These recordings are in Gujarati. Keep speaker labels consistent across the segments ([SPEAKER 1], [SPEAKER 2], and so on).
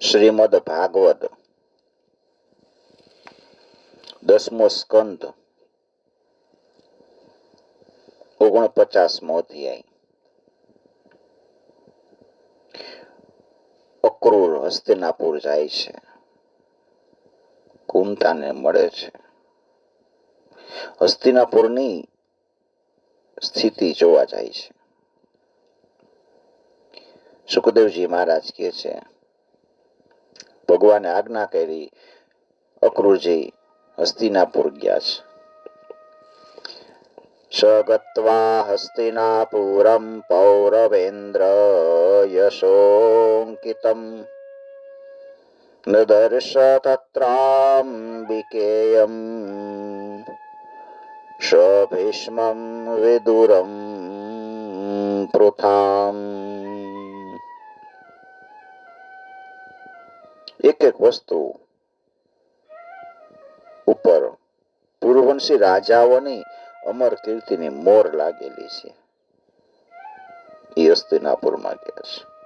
[SPEAKER 1] શ્રીમદ ભાગવત દસમો સ્કંદ. ઓગણપચાસમો અધ્યાય. અક્રૂર હસ્તિનાપુર જાય છે. કુંતાને મળે છે. હસ્તિનાપુરની સ્થિતિ જોવા જાય છે. સુખદેવજી મહારાજ કહે છે ભગવાને આજ્ઞા કરી, અક્રુરજી હસ્તિનાપુર ગયા છે. સગત્વા હસ્તિનાપુરમ પૌરવેન્દ્ર યશોંકિતમ નદર્શ તત્રાંબિકેયમ સભીષ્મં વિદુરમ પૃથામ. એક એક વસ્તુ ઉપર પૂર્વવંશી રાજાઓની અમર કીર્તિની મોર લાગેલી છે. એ હસ્તિનાપુરમાં ગયા છે.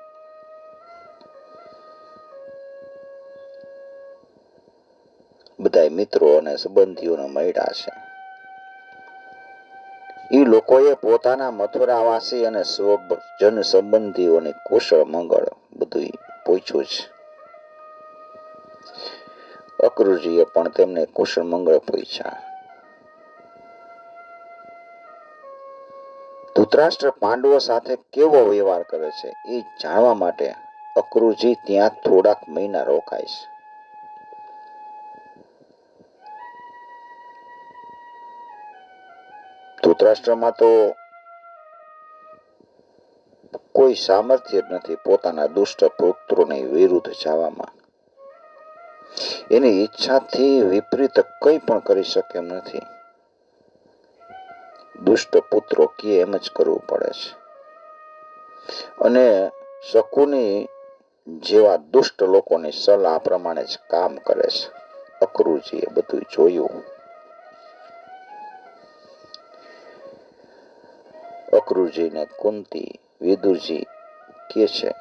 [SPEAKER 1] બધા મિત્રો અને સંબંધીઓને મળ્યા છે. એ લોકોએ પોતાના મથુરાવાસી અને જન સંબંધીઓની કુશળ મંગળ બધું પૂછ્યું છે. અક્રૂરજીએ પણ તેમને કુશળ મંગળ પૂછ્યા. ધૃતરાષ્ટ્ર પાંડવો સાથે કેવો વ્યવહાર કરે છે એ જાણવા માટે અક્રૂરજી ત્યાં થોડાક મહિના રોકાય છે. ધૃતરાષ્ટ્રમાં તો કોઈ સામર્થ્ય નથી પોતાના દુષ્ટ પુત્રોની વિરુદ્ધ જવામાં. એની ઈચ્છાથી વિપરીત કંઈ પણ કરી શકે એમ નથી. દુષ્ટ પુત્રો કે એમ જ કરવું પડે છે. અને શકુની જેવા દુષ્ટ લોકોની સલાહ પ્રમાણે જ કામ કરે છે. અક્રૂરજીએ બધું જોયું. અક્રૂરજીને કુંતી, વિદુરજી કે છે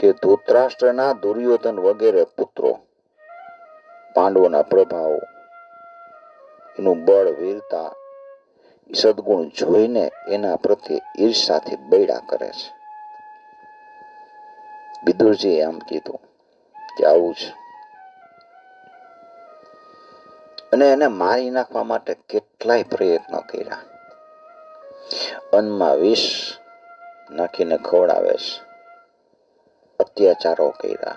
[SPEAKER 1] કે ધૃતરાષ્ટ્રના દુર્યોધન વગેરે પુત્રો પાંડવોના પ્રભાવ એનું બળ વીરતા સદગુણ જોઈને એના પ્રત્યે ઈર્ષાથી બૈડા કરે છે. વિદુરજીએ આમ કીધું કે આવું છે. અને એને મારી નાખવા માટે કેટલાય પ્રયત્નો કર્યા. અન્નમાં વિષ નાખીને ખવડાવે છે. અત્યાચારો કર્યા.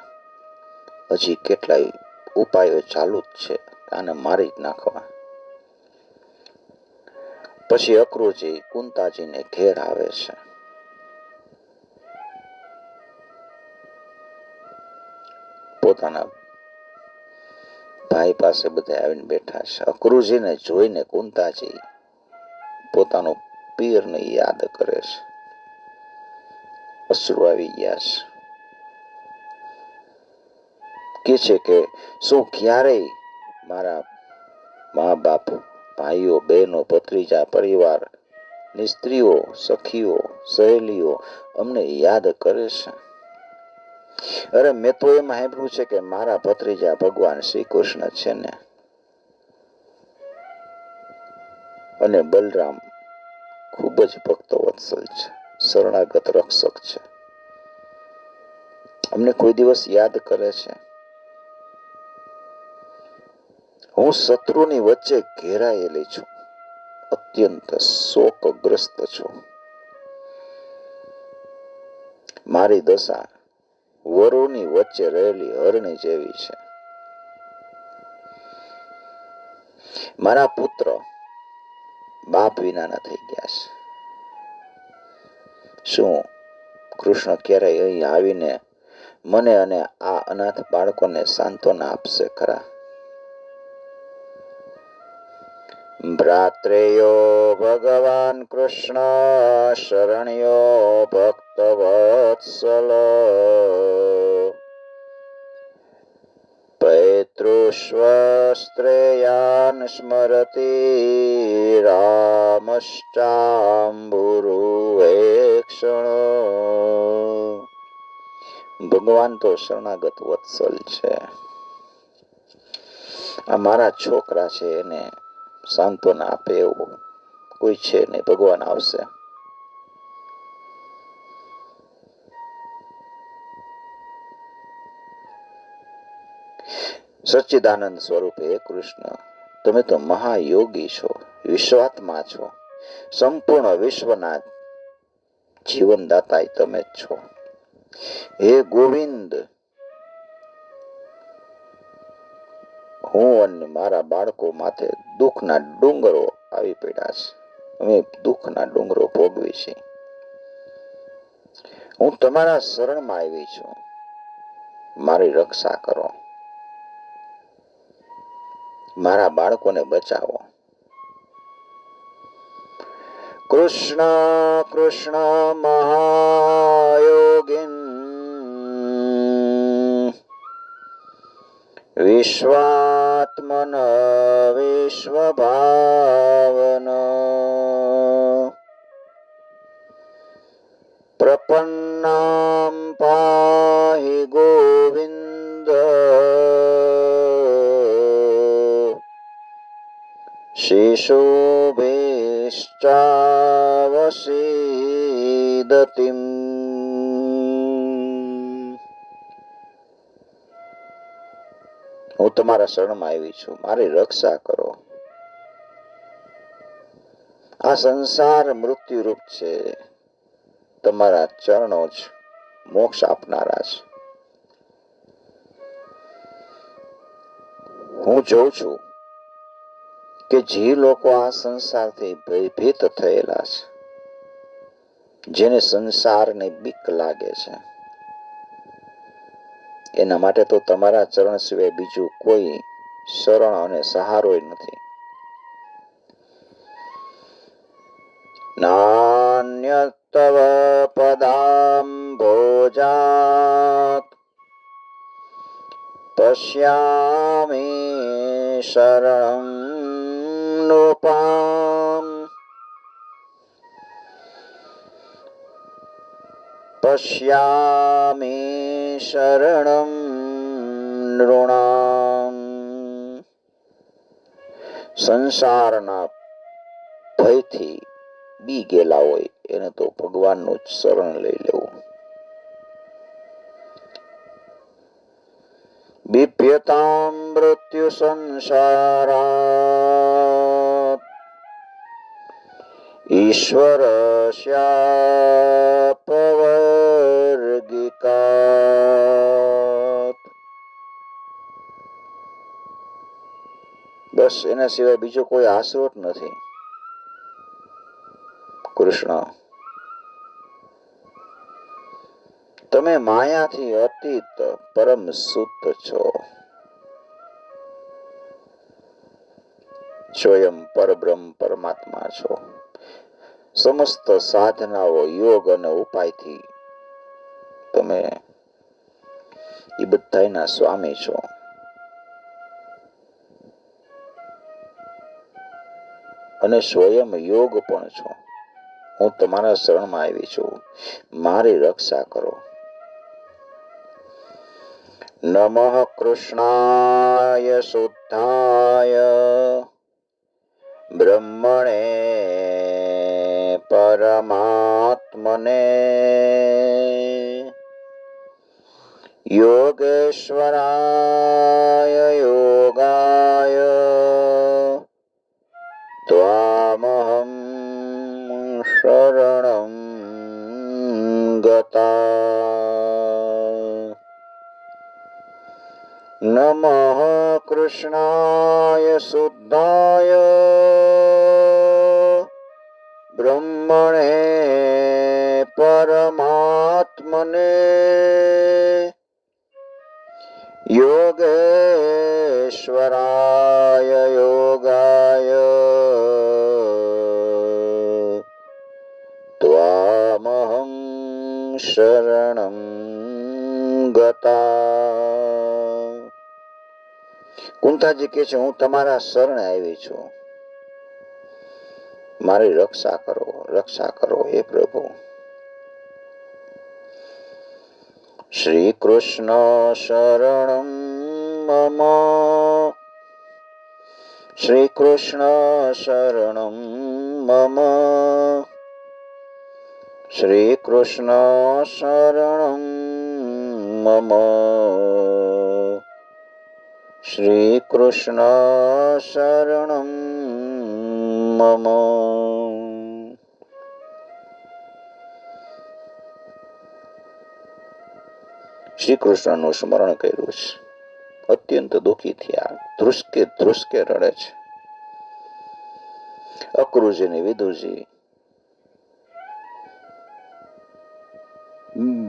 [SPEAKER 1] હજી કેટલાય ઉપાયો ચાલુ જ છે, આને મારી જ નાખવા. પછી અક્રૂરજી કુંતાજીને ઘેર આવે છે. પોતાના ભાઈ પાસે બધા આવીને બેઠા છે. અક્રૂરજીને જોઈને કુંતાજી પોતાનો પીરને યાદ કરે છે. અશ્રુ આવી ગયા છે. કે છે કે શું ક્યારેય મારા મા બાપ, ભાઈઓ, બહેનો, ભત્રીજા, પરિવારની સ્ત્રીઓ, સખીઓ, સહેલીઓ અમને યાદ કરે છે? અરે, મેં તો એમ સાંભળ્યું છે કે મારા ભત્રીજા ભગવાન શ્રી કૃષ્ણ છે ને. અને બલરામ ખૂબ જ ભક્ત વત્સલ છે, શરણાગત રક્ષક છે. અમને કોઈ દિવસ યાદ કરે છે. હું શત્રુની વચ્ચે ઘેરાયેલી છું. અત્યંત શોકગ્રસ્ત છું. મારી દશા વરુની વચ્ચે રહેલી હરણી જેવી છે. મારા પુત્ર બાપ વિનાના થઈ ગયા છે. શું કૃષ્ણ ક્યારેય અહીં આવીને મને અને આ અનાથ બાળકોને સાંત્વના આપશે ખરા? ભ્રાત્રેયો ભગવાન કૃષ્ણ શરણ્યો ભક્તવત્સલ પૈતૃષ્વસ્ત્રેયાન સ્મરતી રામશ્ચાંબુરુવેક્ષણ ભગવાન તો શરણાગત વત્સલ છે. આ મારા છોકરા છે એને સાંત્વના આપે એવું કોઈ છે નહીં. ભગવાન આવશે. સચ્ચિદાનંદ સ્વરૂપે કૃષ્ણ, તમે તો મહાયોગી છો, વિશ્વાત્મા છો, સંપૂર્ણ વિશ્વના જીવનદાતા તમે જ છો. હે ગોવિંદ હું અને મારા બાળકો માથે દુઃખના ડુંગરો આવી પડ્યા છે. અમે દુઃખના ડુંગરો ભોગવી છે. હું તમારા શરણમાં આવી છું. મારી રક્ષા કરો. મારા બાળકોને બચાવો. કૃષ્ણ કૃષ્ણ, મહાયોગિન વિશ્વાત્મન વિશ્વભાવન. પ્રપન્નામ પાહિ ગોવિંદ. શિશુભિશ્ચાવસીદતિમ. હું તમારા શરણમાં આવી છું. મારી રક્ષા કરો. આ સંસાર મૃત્યુરૂપ છે. તમારા ચરણો જ મોક્ષ આપનારા છે. હું જોઉં છું કે જે લોકો આ સંસારથી ભયભીત થયેલા છે, જેને સંસારને બીક લાગે છે. એના માટે તો તમારા ચરણ સિવાય બીજું કોઈ શરણ અને સહારો નથી. નાન્યતવ પદામ ભોજાત. પશ્યામિ શરણ નૃપામ. પશ્યામિ શરણં નૃણામ સંસારના ભયથી બી ગયેલા હોય, એને તો ભગવાનનું જ શરણ લઈ લેવું. બિભ્યતામ મૃત્યુ સંસારા ઈશ્વર શાપવર્ગિકાત બસ એના સિવાય બીજો કોઈ આશરો નથી. કૃષ્ણ. તમે માયાથી અતીત પરમ સુત છો. સ્વયં પરબ્રહ્મ પરમાત્મા છો. સમસ્ત સાધનાઓ, યોગ અને ઉપાયથી તમે એ બધાના સ્વામી છો. અને સ્વયં યોગ પણ છો. હું તમારા શરણમાં આવી છું. મારી રક્ષા કરો. નમઃ કૃષ્ણાય શુદ્ધાય. બ્રહ્મણે પરમાત્મને. યોગેશ્વરાય યોગાય. કૃષ્ણાય શુદ્ધાય બ્રહ્મણે પરમાત્મને યોગેશ્વરાય યોગાય ત્વામહં શરણં ગતા કુંતાજી કે છે, હું તમારા શરણે આવી છું. મારી રક્ષા કરો રક્ષા કરો, હે પ્રભુ. શ્રીકૃષ્ણ શરણ મમ. શ્રીકૃષ્ણ શરણ મમ. શ્રીકૃષ્ણ શરણ મમ. શ્રીકૃષ્ણ શરણ મમ શ્રીકૃષ્ણનું સ્મરણ કર્યું છે. અત્યંત દુઃખી થયા. ધ્રુસકે ધ્રુસકે રડે છે. અક્રુજી ને વિદુજી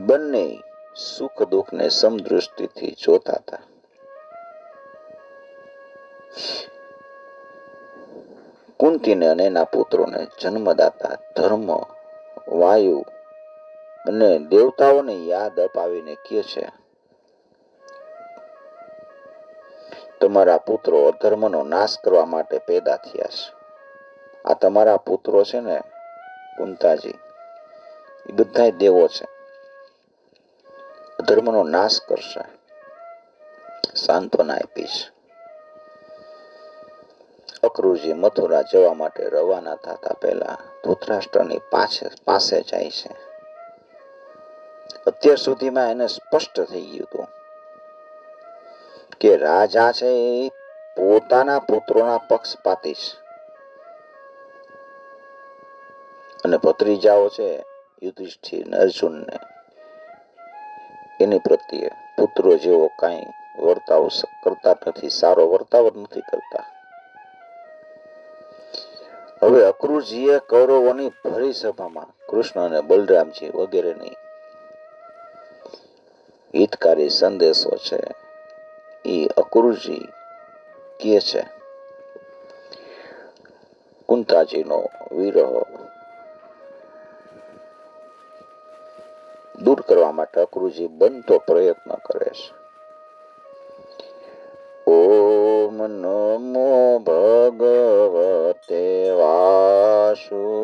[SPEAKER 1] બંને સુખ દુઃખ ને સમદૃષ્ટિથી જોતા હતા. કુંતીને અને એના પુત્રોને જન્મદાતા ધર્મ, વાયુ અને દેવતાઓને યાદ અપાવીને કહે છે, તમારા પુત્રો અધર્મનો નાશ કરવા માટે પેદા થયા છે. આ તમારા પુત્રો છે ને, કુંતાજી, એ બધા દેવો છે. અધર્મનો નાશ કરશે. સાંત્વના આપીશ. અક્રુજી મથુરા જવા માટે રવાના થતા પહેલા ધૃતરાષ્ટ્રની પાસે જાય છે. અત્યાર સુધીમાં એને સ્પષ્ટ થઈ ગયું હતું કે રાજા છે એ પોતાના પુત્રોના પક્ષપાતી અને ભત્રીજાઓ છે યુધિષ્ઠિર ને અર્જુનને એની પ્રત્યે પુત્રો જેવો કાંઈ વર્તાવ કરતા નથી, સારો વર્તાવ નથી કરતા. હવે અક્રુજીએ કૌરવોની ભરી સભામાં કૃષ્ણ અને બલરામજી વગેરેની હિતકારી સંદેશો છે. એ અક્રુજી કહે છે, કુંતાજીનો વિરહ દૂર કરવા માટે અક્રુજી બનતો પ્રયત્ન કરે છે. ઓમ નમો ભગવતે વાસુદેવાય